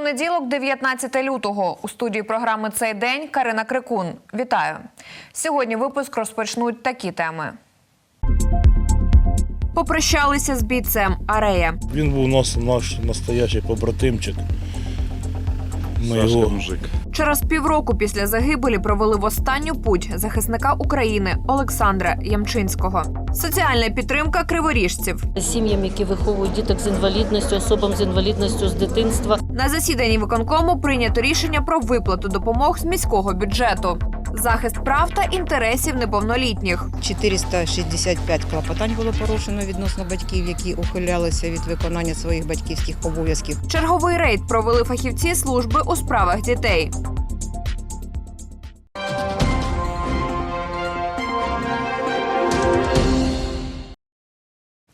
Понеділок, 19 лютого. У студії програми цей день Карина Крикун. Вітаю. Сьогодні випуск розпочнуть такі теми. Попрощалися з бійцем Арея. Він був у нас наш настоящий побратимчик. Ми Сашка його мужик. Через півроку після загибелі провели в останню путь захисника України Олександра Ямчинського. Соціальна підтримка криворіжців. сім'ям, які виховують діток з інвалідністю, особам з інвалідністю з дитинства. На засіданні виконкому прийнято рішення про виплату допомог з міського бюджету. Захист прав та інтересів неповнолітніх. 465 клопотань було порушено відносно батьків, які ухилялися від виконання своїх батьківських обов'язків. Черговий рейд провели фахівці служби у справах дітей.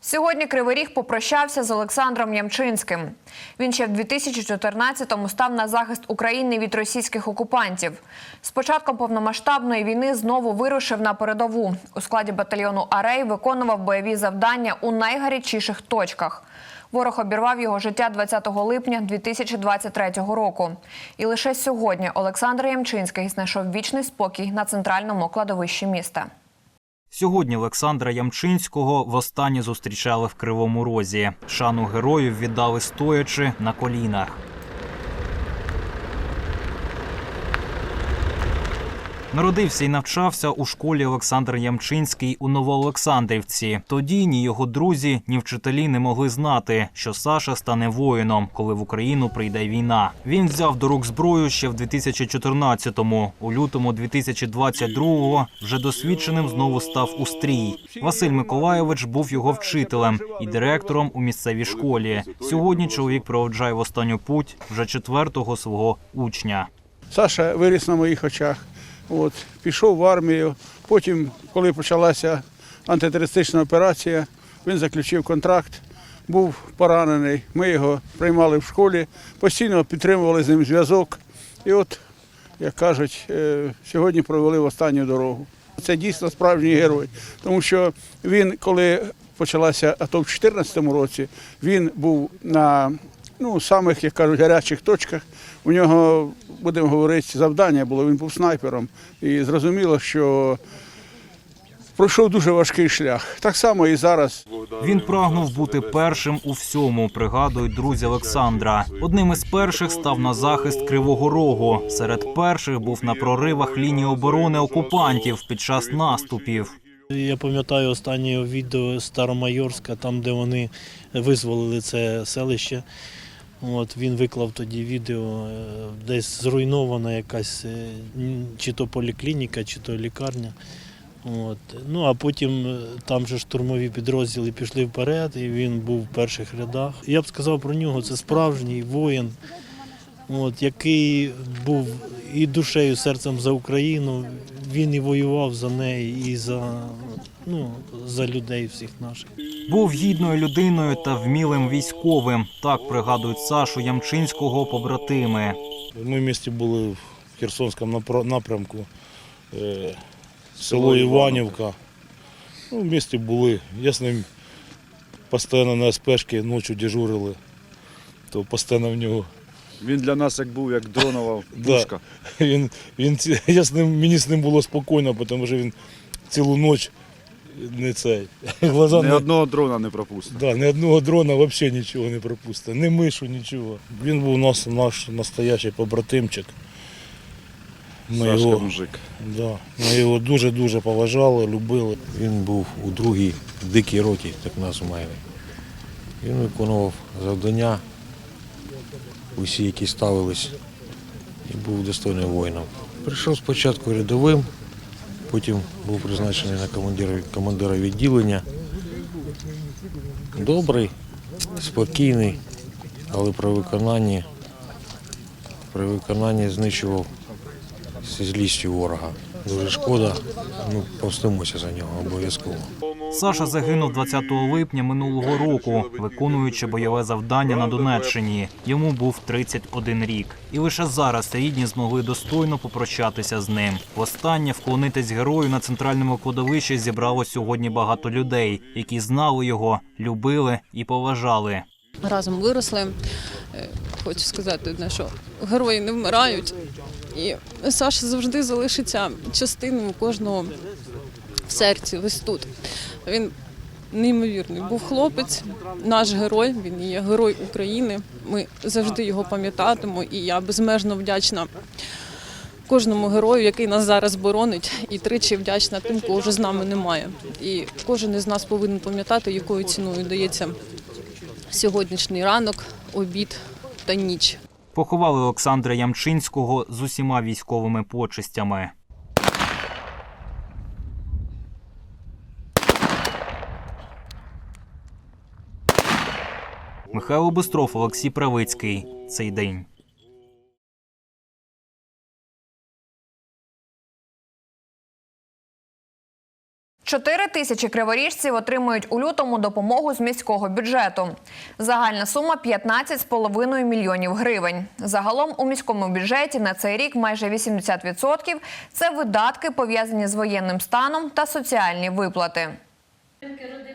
Сьогодні Кривий Ріг попрощався з Олександром Ямчинським. Він ще в 2014-му став на захист України від російських окупантів. З початком повномасштабної війни знову вирушив на передову. У складі батальйону Арей виконував бойові завдання у найгарячіших точках. Ворог обірвав його життя 20 липня 2023 року. І лише сьогодні Олександр Ямчинський знайшов вічний спокій на центральному кладовищі міста. Сьогодні Олександра Ямчинського востаннє зустрічали в Кривому Розі. Шану героїв віддали стоячи на колінах. Народився і навчався у школі Олександр Ямчинський у Новоолександрівці. Тоді ні його друзі, ні вчителі не могли знати, що Саша стане воїном, коли в Україну прийде війна. Він взяв до рук зброю ще в 2014-му. У лютому 2022-го вже досвідченим знову став у стрій. Василь Миколайович був його вчителем і директором у місцевій школі. Сьогодні чоловік проводжає в останню путь вже четвертого свого учня. Саша виріс на моїх очах. От, пішов в армію. Потім, коли почалася антитерористична операція, він заключив контракт, був поранений. Ми його приймали в школі, постійно підтримували з ним зв'язок. І от, як кажуть, е, сьогодні провели в останню дорогу. Це дійсно справжній герой, тому що він, коли почалася АТО в 2014 році, він був на ну, самих, як кажуть, гарячих точках. У нього, будемо говорити, завдання було, він був снайпером. І зрозуміло, що пройшов дуже важкий шлях. Так само і зараз. Він прагнув бути першим у всьому. Пригадують друзі Олександра. Одним із перших став на захист Кривого Рогу. Серед перших був на проривах лінії оборони окупантів під час наступів. Я пам'ятаю останнє відео Старомайорська, там, де вони визволили це селище. От, він виклав тоді відео, е, десь зруйнована якась е, чи то поліклініка, чи то лікарня. От. Ну, а потім е, там же штурмові підрозділи пішли вперед, і він був в перших рядах. Я б сказав про нього, це справжній воїн, от, який був і душею, серцем за Україну. Він і воював за неї, і за, ну, за людей всіх наших. Був гідною людиною та вмілим військовим. Так пригадують Сашу Ямчинського побратими. Ми в місті були в Херсонському напрямку, е, село Іванівка. Ну, в місті були. Я з ним постійно на СПшки ночі дежурили, то постійно в нього. Він для нас як був, як дронова Да. Він, він, я з ним, мені з ним було спокійно, тому що він цілу ніч не цей. Глаза Ні не, одного дрона не пропустив. Да, ні одного дрона взагалі нічого не пропустить, ні мишу, нічого. Він був у нас наш настоящий побратимчик. Ми Сашка його, мужик. да, ми його дуже-дуже поважали, любили. Він був у другій дикій роті, так називаємо. Він виконував завдання, усі, які ставились, і був достойним воїном. Прийшов спочатку рядовим, потім був призначений на командира, командира відділення. Добрий, спокійний, але при виконанні, при виконанні знищував злістю ворога. Дуже шкода, ну, повстимося за нього обов'язково. Саша загинув 20 липня минулого року, виконуючи бойове завдання на Донеччині. Йому був 31 рік. І лише зараз рідні змогли достойно попрощатися з ним. Востаннє вклонитись герою на центральному кладовищі зібрало сьогодні багато людей, які знали його, любили і поважали. разом виросли. Е, хочу сказати що герої не вмирають. І Саша завжди залишиться частиною кожного в серці, ось тут. Він неймовірний був хлопець, наш герой, він є герой України. Ми завжди його пам'ятатимемо, і я безмежно вдячна кожному герою, який нас зараз боронить, і тричі вдячна тим, кого вже з нами немає. І кожен із нас повинен пам'ятати, якою ціною дається сьогоднішній ранок, обід та ніч. Поховали Олександра Ямчинського з усіма військовими почестями. Михайло Бистров, Олексій Правицький. Цей день. Чотири тисячі криворіжців отримують у лютому допомогу з міського бюджету. Загальна сума 15,5 мільйонів гривень. Загалом у міському бюджеті на цей рік майже 80% – це видатки пов'язані з воєнним станом та соціальні виплати.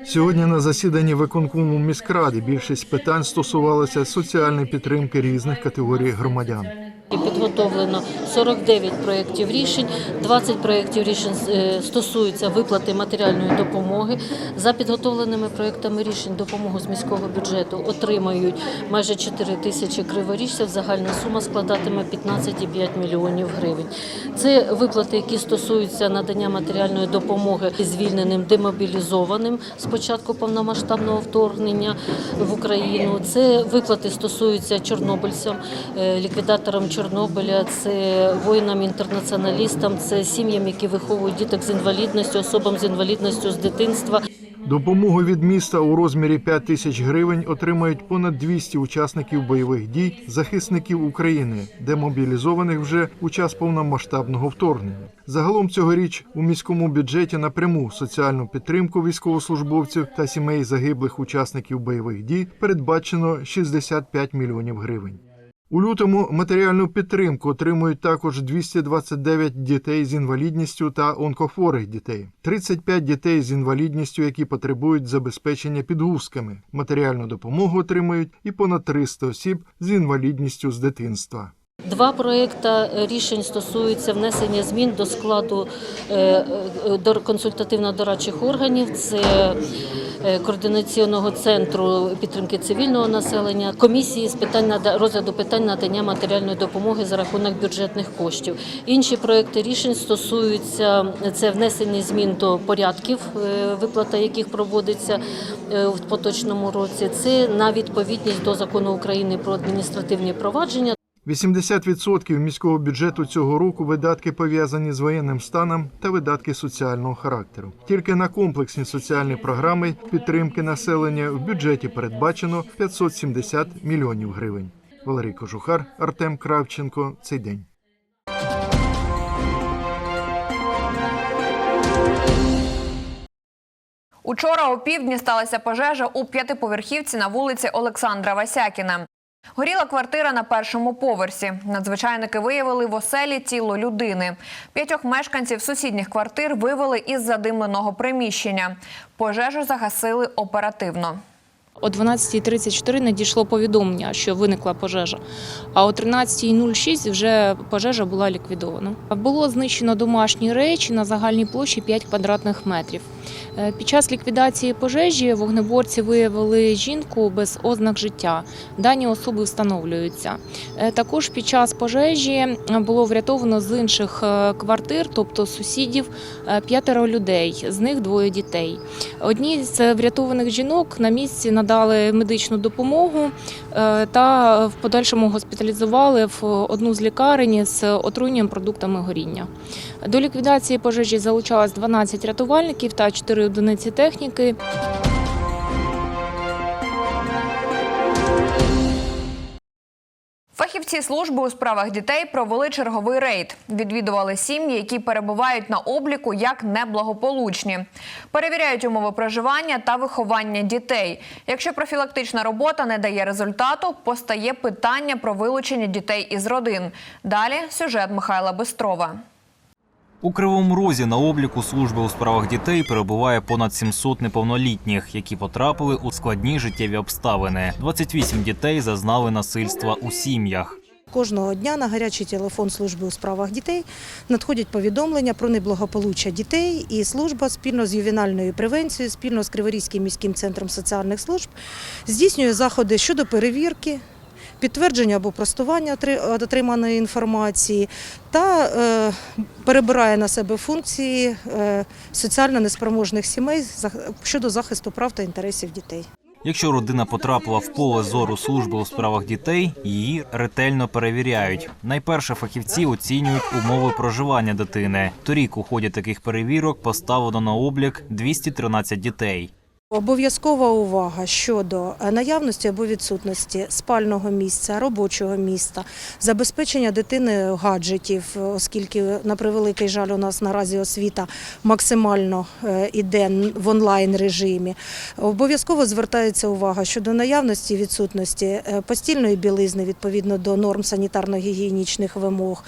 Сьогодні на засіданні виконкому міськради більшість питань стосувалися соціальної підтримки різних категорій громадян. І Підготовлено 49 проєктів рішень. 20 проєктів рішень е, стосуються виплати матеріальної допомоги. За підготовленими проєктами рішень допомогу з міського бюджету отримають майже 4 тисячі криворіжців. Загальна сума складатиме 15,5 мільйонів гривень. Це виплати, які стосуються надання матеріальної допомоги звільненим демобілізованим з початку повномасштабного вторгнення в Україну. Це виплати стосуються чорнобильцям, е, ліквідаторам Чорнобиля, це воїнам-інтернаціоналістам, це сім'ям, які виховують діток з інвалідністю, особам з інвалідністю з дитинства. Допомогу від міста у розмірі 5 тисяч гривень отримають понад 200 учасників бойових дій, захисників України, демобілізованих вже у час повномасштабного вторгнення. Загалом цьогоріч у міському бюджеті напряму соціальну підтримку військовослужбовців та сімей загиблих учасників бойових дій передбачено 65 мільйонів гривень. У лютому матеріальну підтримку отримують також 229 дітей з інвалідністю та онкохворих дітей, 35 дітей з інвалідністю, які потребують забезпечення підгузками. Матеріальну допомогу отримують і понад 300 осіб з інвалідністю з дитинства. Два проекти рішень стосуються внесення змін до складу е, е, до консультативно-дорадчих органів. Це е, координаційного центру підтримки цивільного населення, комісії з питань розгляду питань надання матеріальної допомоги за рахунок бюджетних коштів. Інші проекти рішень стосуються це внесення змін до порядків, е, виплата яких проводиться е, в поточному році. Це на відповідність до закону України про адміністративні провадження. 80% міського бюджету цього року видатки пов'язані з воєнним станом та видатки соціального характеру. Тільки на комплексні соціальні програми підтримки населення в бюджеті передбачено 570 мільйонів гривень. Валерій Кожухар, Артем Кравченко. Цей день. Учора о півдні сталася пожежа у п'ятиповерхівці на вулиці Олександра Васякіна. Горіла квартира на першому поверсі. Надзвичайники виявили в оселі тіло людини. П'ятьох мешканців сусідніх квартир вивели із задимленого приміщення. Пожежу загасили оперативно. О 12.34 надійшло повідомлення, що виникла пожежа. А о 13.06 вже пожежа була ліквідована. Було знищено домашні речі на загальній площі 5 квадратних метрів. Е, Під час ліквідації пожежі вогнеборці виявили жінку без ознак життя. Дані особи встановлюються. Е, Також під час пожежі було врятовано з інших е, квартир, тобто сусідів, п'ятеро людей, з них двоє дітей. Одній з врятованих жінок на місці надали медичну допомогу та в подальшому госпіталізували в одну з лікарень з отруєнням продуктами горіння. До ліквідації пожежі залучалось 12 рятувальників та 4 одиниці техніки. Фахівці служби у справах дітей провели черговий рейд. Відвідували сім'ї, які перебувають на обліку як неблагополучні. Перевіряють умови проживання та виховання дітей. Якщо профілактична робота не дає результату, постає питання про вилучення дітей із родин. Далі сюжет Михайла Бистрова. У Кривому Розі на обліку служби у справах дітей перебуває понад 700 неповнолітніх, які потрапили у складні життєві обставини. 28 дітей зазнали насильства у сім'ях. Кожного дня на гарячий телефон служби у справах дітей надходять повідомлення про неблагополуччя дітей, і служба спільно з ювенальною превенцією, спільно з Криворізьким міським центром соціальних служб здійснює заходи щодо перевірки. Підтвердження або простування отри- отриманої інформації та е, перебирає на себе функції е, соціально неспроможних сімей щодо захисту прав та інтересів дітей. Якщо родина потрапила в поле зору служби у справах дітей, її ретельно перевіряють. Найперше фахівці оцінюють умови проживання дитини. Торік у ході таких перевірок поставлено на облік 213 дітей. Обов'язкова увага щодо е, наявності або відсутності спального місця, робочого місця, забезпечення дитини гаджетів, е, оскільки на превеликий жаль у нас наразі освіта максимально е, іде в онлайн режимі. Обов'язково звертається увага щодо наявності відсутності постільної білизни відповідно до норм санітарно-гігієнічних вимог,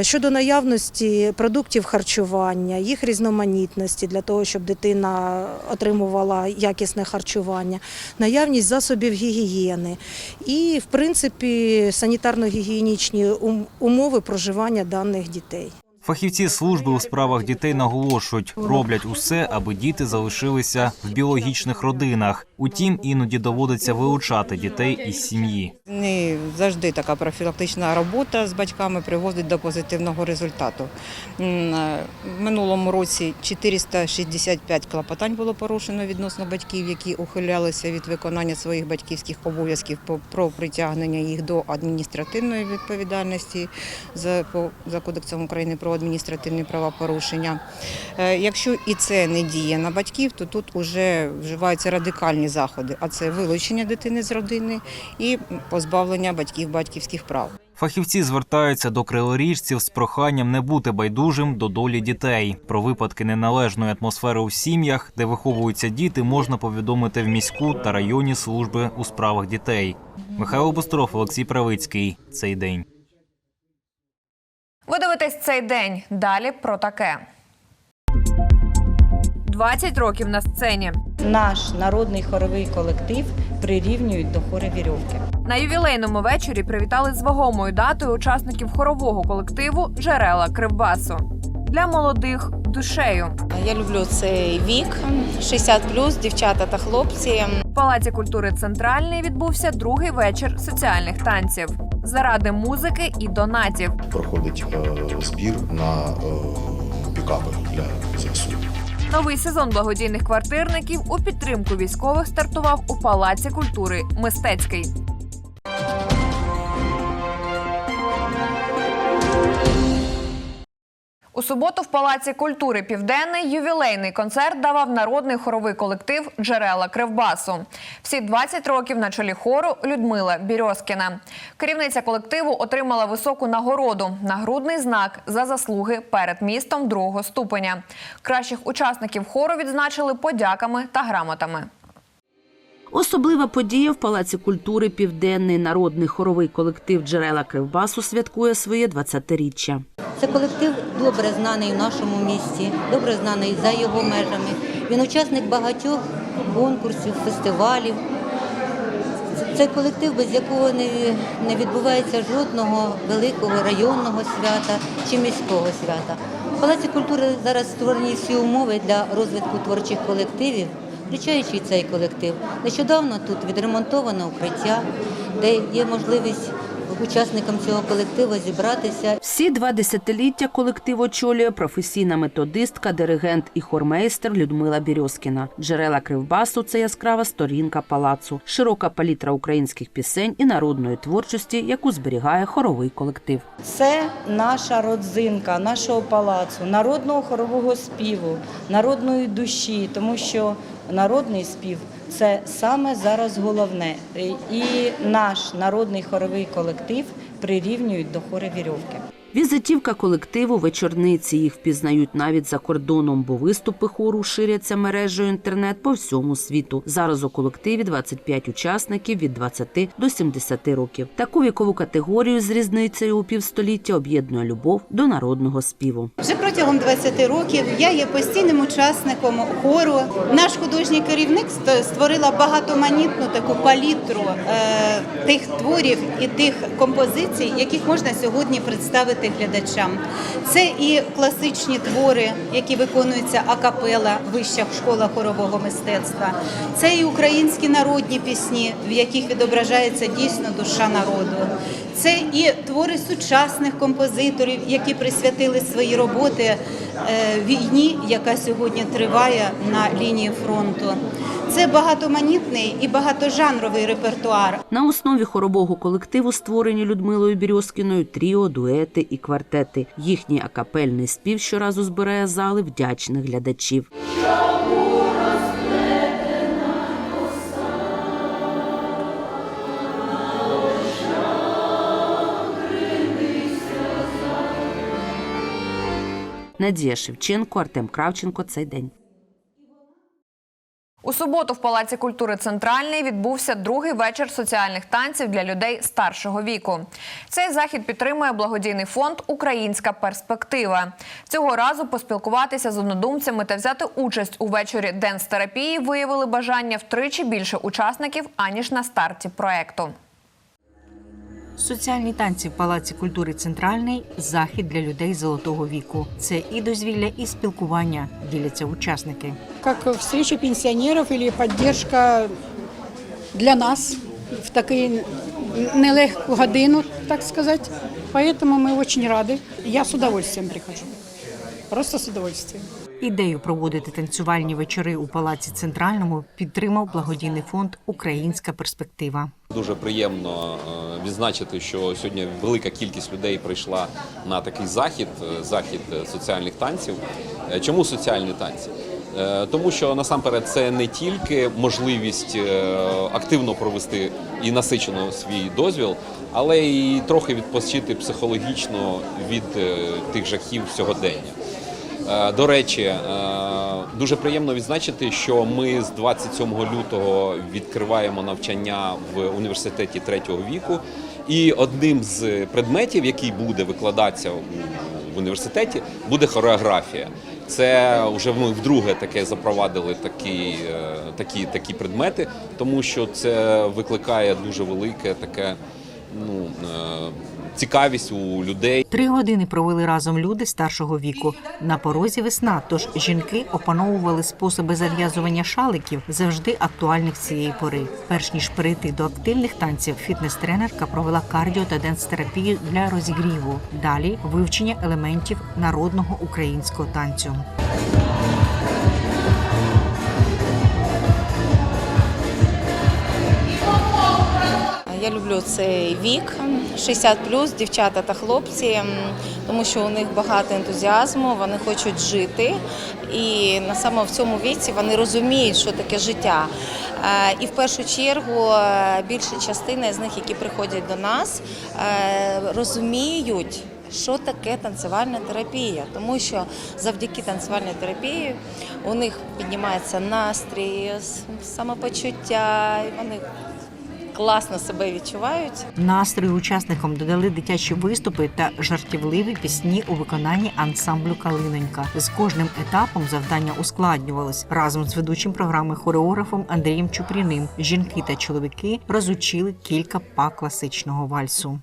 щодо наявності продуктів харчування, їх різноманітності для того, щоб дитина отримувала якісне харчування, наявність засобів гігієни і, в принципі, санітарно-гігієнічні умови проживання даних дітей. Фахівці служби у справах дітей наголошують, роблять усе, аби діти залишилися в біологічних родинах. Утім, іноді доводиться вилучати дітей із сім'ї. Не завжди така профілактична робота з батьками приводить до позитивного результату. Е, В минулому році 465 клопотань було порушено відносно батьків, які ухилялися від виконання своїх батьківських обов'язків про притягнення їх до адміністративної відповідальності за, за Кодексом України про адміністративні правопорушення. Е, Якщо і це не діє на батьків, то тут вже вживаються радикальні заходи, а це вилучення дитини з родини і позбавлення батьків батьківських прав. Фахівці звертаються до криворіжців з проханням не бути байдужим до долі дітей. Про випадки неналежної атмосфери у сім'ях, де виховуються діти, можна повідомити в міську та районні служби у справах дітей. Михайло Бостров, Олексій Правицький. Цей день. Ви дивитесь цей день. Далі про таке. 20 років на сцені. Наш народний хоровий колектив прирівнюють до хори вірьовки. На ювілейному вечорі привітали з вагомою датою учасників хорового колективу Джерела Кривбасу. Для молодих душею. Я люблю цей вік 60+, дівчата та хлопці. В Палаці культури Центральний відбувся другий вечір соціальних танців заради музики і донатів. проходить е, збір на е, пікапи для ЗСУ. Новий сезон благодійних квартирників у підтримку військових стартував у Палаці культури Мистецький. У суботу в Палаці культури Південний ювілейний концерт давав народний хоровий колектив Джерела Кривбасу. Всі 20 років на чолі хору Людмила Бірьоскіна. Керівниця колективу отримала високу нагороду нагрудний знак за заслуги перед містом другого ступеня. Кращих учасників хору відзначили подяками та грамотами. Особлива подія в Палаці культури Південний народний хоровий колектив Джерела Кривбасу святкує своє 20-річчя. Це колектив добре знаний в нашому місті, добре знаний за його межами. Він учасник багатьох конкурсів, фестивалів. Це колектив, без якого не, відбувається жодного великого районного свята чи міського свята. В Палаці культури зараз створені всі умови для розвитку творчих колективів, включаючи цей колектив. Нещодавно тут відремонтовано укриття, де є можливість учасникам цього колективу зібратися. Всі два десятиліття колектив очолює професійна методистка, диригент і хормейстер Людмила Бірьоскіна. Джерела Кривбасу це яскрава сторінка палацу, широка палітра українських пісень і народної творчості, яку зберігає хоровий колектив. Це наша родзинка нашого палацу, народного хорового співу, народної душі, тому що народний спів це саме зараз головне. І наш народний хоровий колектив прирівнюють до хори вірьовки. Візитівка колективу вечорниці їх впізнають навіть за кордоном, бо виступи хору ширяться мережею інтернет по всьому світу. Зараз у колективі 25 учасників від 20 до 70 років. Таку вікову категорію з різницею у півстоліття об'єднує любов до народного співу. Вже протягом 20 років я є постійним учасником хору. Наш художній керівник ст- створила багатоманітну таку палітру е, тих творів і тих композицій, яких можна сьогодні представити глядачам. Це і класичні твори, які виконуються акапела в вищих школах хорового мистецтва. Це і українські народні пісні, в яких відображається дійсно душа народу. Це і твори сучасних композиторів, які присвятили свої роботи е, війні, яка сьогодні триває на лінії фронту. Це багатоманітний і багатожанровий репертуар. На основі хорового колективу створені Людмилою Бірьоскіною тріо, дуети і квартети. Їхній акапельний спів щоразу збирає зали вдячних глядачів. Надія Шевченко, Артем Кравченко. Цей день. У суботу в Палаці культури Центральний відбувся другий вечір соціальних танців для людей старшого віку. Цей захід підтримує благодійний фонд Українська перспектива. Цього разу поспілкуватися з однодумцями та взяти участь у вечорі денс-терапії виявили бажання втричі більше учасників аніж на старті проекту. Соціальні танці в Палаці культури Центральний захід для людей золотого віку. Це і дозвілля, і спілкування діляться учасники. как встреча пенсионеров или поддержка для нас в такую нелегкую годину, так сказать. Поэтому мы очень рады. Я с удовольствием прихожу. Просто с удовольствием. Ідею проводити танцювальні вечори у Палаці Центральному підтримав благодійний фонд Українська перспектива. Дуже приємно е, відзначити, що сьогодні велика кількість людей прийшла на такий захід, е, захід е, соціальних танців. Чому соціальні танці? Тому що насамперед це не тільки можливість активно провести і насичено свій дозвіл, але і трохи відпочити психологічно від тих жахів сьогодення. Е, До речі, е, дуже приємно відзначити, що ми з 27 лютого відкриваємо навчання в університеті третього віку. І одним з предметів, який буде викладатися в університеті, буде хореографія. Це вже ми вдруге таке запровадили такі, е, такі, такі предмети, тому що це викликає дуже велике таке ну, цікавість у людей. Три години провели разом люди старшого віку. На порозі весна, тож жінки опановували способи зав'язування шаликів, завжди актуальних цієї пори. Перш ніж перейти до активних танців, фітнес-тренерка провела кардіо та денс-терапію для розігріву. Далі вивчення елементів народного українського танцю. Я люблю цей вік 60 дівчата та хлопці, тому що у них багато ентузіазму, вони хочуть жити, і на саме в цьому віці вони розуміють, що таке життя. Е, І в першу чергу е, більша частина з них, які приходять до нас, е, розуміють. Що таке танцювальна терапія? Тому що завдяки танцювальній терапії у них піднімається настрій, самопочуття, і вони класно себе відчувають. Настрою учасникам додали дитячі виступи та жартівливі пісні у виконанні ансамблю Калинонька. З кожним етапом завдання ускладнювались разом з ведучим програми хореографом Андрієм Чупріним. Жінки та чоловіки розучили кілька па класичного вальсу.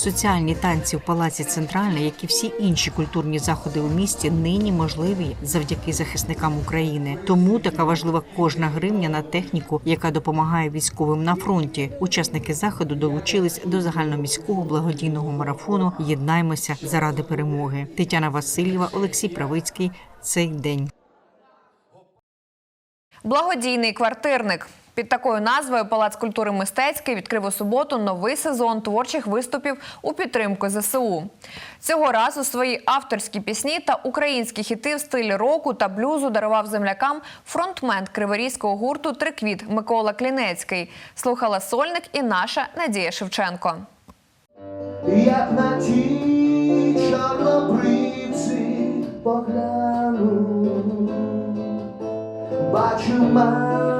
Соціальні танці в Палаці Центральний, як і всі інші культурні заходи у місті, нині можливі завдяки захисникам України. Тому така важлива кожна гривня на техніку, яка допомагає військовим на фронті. Учасники заходу долучились до загальноміського благодійного марафону Єднаймося заради перемоги. Тетяна Васильєва, Олексій Правицький. Цей день. Благодійний квартирник. Під такою назвою Палац культури мистецький відкрив у суботу новий сезон творчих виступів у підтримку ЗСУ. Цього разу свої авторські пісні та українські хіти в стилі року та блюзу дарував землякам фронтмен криворізького гурту Триквіт Микола Клінецький. Слухала сольник і наша Надія Шевченко. Як на ті чорнобривці погляну, Бачу матір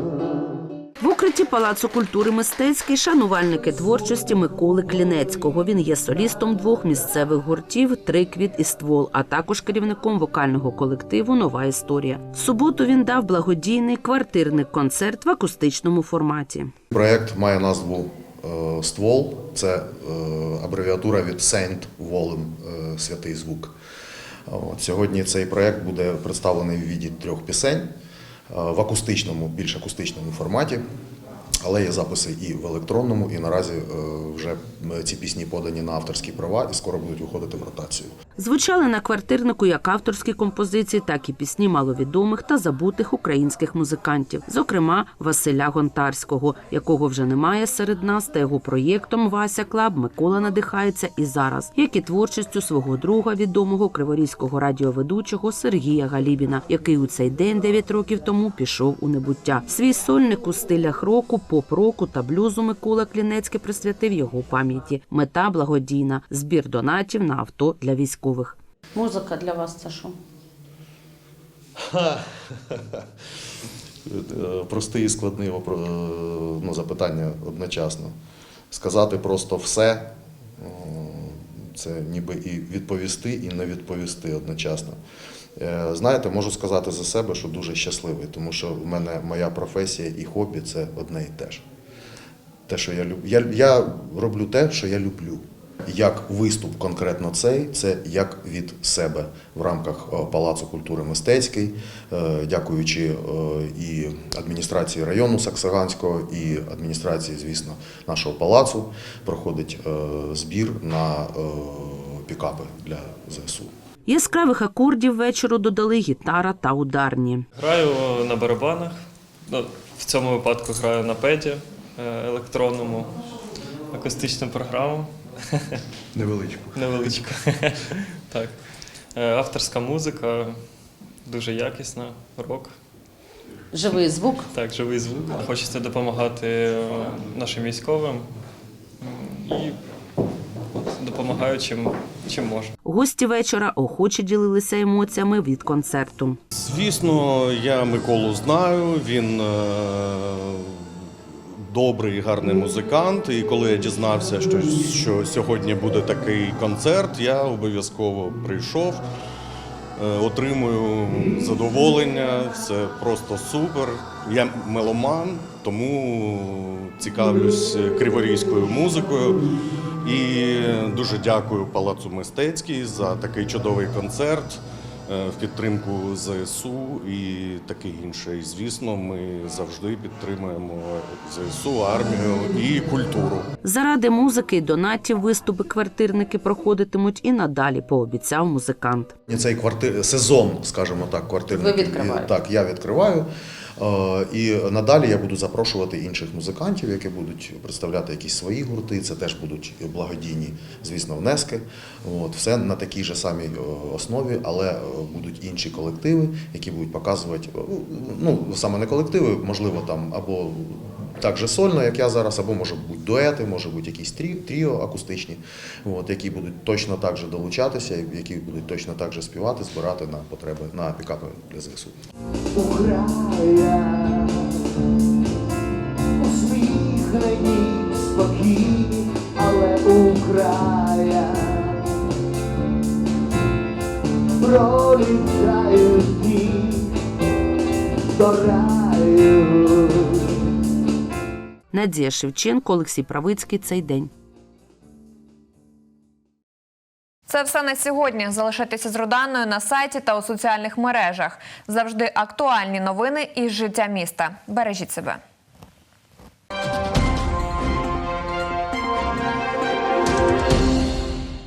Палацу культури мистецький шанувальники творчості Миколи Клінецького. Він є солістом двох місцевих гуртів Триквіт і ствол, а також керівником вокального колективу Нова історія. В суботу він дав благодійний квартирний концерт в акустичному форматі. Проєкт має назву е, Ствол. Це е, абревіатура від Saint Волем, святий звук. Сьогодні цей проєкт буде представлений в віді трьох пісень е, в акустичному, більш акустичному форматі. Але є записи і в електронному, і наразі е, вже ці пісні подані на авторські права і скоро будуть виходити в ротацію. Звучали на квартирнику як авторські композиції, так і пісні маловідомих та забутих українських музикантів, зокрема Василя Гонтарського, якого вже немає серед нас, та його проєктом Вася Клаб Микола надихається і зараз, як і творчістю свого друга, відомого криворізького радіоведучого Сергія Галібіна, який у цей день 9 років тому пішов у небуття. Свій сольник у стилях року, поп-року та блюзу Микола Клінецький присвятив його пам'яті. Мета благодійна збір донатів на авто для військових. Музика для вас це що? Простий і складний ну, запитання одночасно. Сказати просто все це ніби і відповісти, і не відповісти одночасно. Е, Знаєте, можу сказати за себе, що дуже щасливий, тому що в мене моя професія і хобі це одне і те ж. Те, що я люблю. Я, я роблю те, що я люблю. Як виступ конкретно цей, це як від себе в рамках е, Палацу культури мистецький, е, дякуючи і адміністрації району Саксаганського, і адміністрації, звісно, нашого палацу, проходить збір на пікапи для ЗСУ. Яскравих акордів вечору додали гітара та ударні. Граю на барабанах. Ну, в цьому випадку граю на педі е, електронному, акустичну програму. Невеличку. Невеличку. так. Е, Авторська музика, дуже якісна, рок. Живий звук. Так, живий звук. Хочеться допомагати е, нашим військовим і от допомагаю чим, можу. Гості вечора охоче ділилися емоціями від концерту. Звісно, я Миколу знаю. Він е, добрий, гарний музикант. І коли я дізнався, що, що сьогодні буде такий концерт, я обов'язково прийшов. Е, Отримую задоволення, все просто супер. Я меломан, тому цікавлюсь криворізькою музикою. І дуже дякую Палацу Мистецький за такий чудовий концерт е, в підтримку ЗСУ і таке інше. І звісно, ми завжди підтримуємо ЗСУ, армію і культуру. Заради музики і донатів виступи квартирники проходитимуть і надалі, пообіцяв музикант. Цей квартир сезон, скажімо так, квартирний. Ви відкриваєте? Так, я відкриваю. Е, І надалі я буду запрошувати інших музикантів, які будуть представляти якісь свої гурти. Це теж будуть благодійні, звісно, внески. От все на такій же самій е, основі, але е, будуть інші колективи, які будуть показувати. Ну саме не колективи, можливо, там або так же сольно, як я зараз, або може бути дуети, може бути якісь трі, тріо акустичні, от, які будуть точно так же долучатися, які будуть точно так же співати, збирати на потреби на пікапи для ЗСУ. Усміхнені, спокійні, але Украя пролітають дні до раю. Надія Шевченко, Олексій Правицький. Цей день. Це все на сьогодні. Залишайтеся з Роданою на сайті та у соціальних мережах. Завжди актуальні новини із життя міста. Бережіть себе.